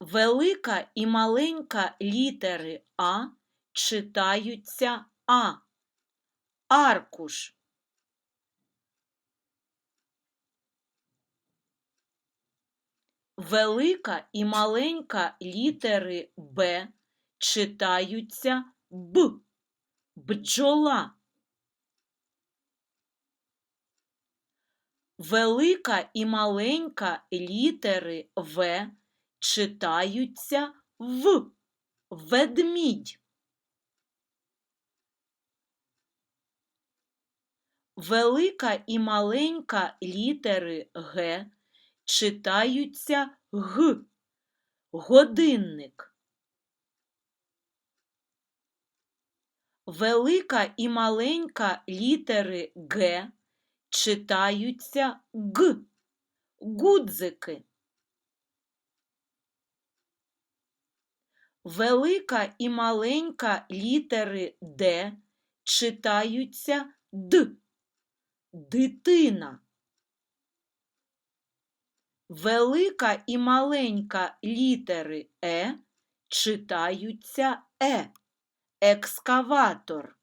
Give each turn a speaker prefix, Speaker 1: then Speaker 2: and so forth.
Speaker 1: Велика і маленька літери А читаються А. Аркуш. Велика і маленька літери Б читаються Б. Бджола. Велика і маленька літери В читаються В. Ведмідь. Велика і маленька літери Г читаються Г. Годинник. Велика і маленька літери Г читаються Г. Гудзики. Велика і маленька літери Д читаються Д. Дитина. Велика і маленька літери Е читаються Е. Екскаватор.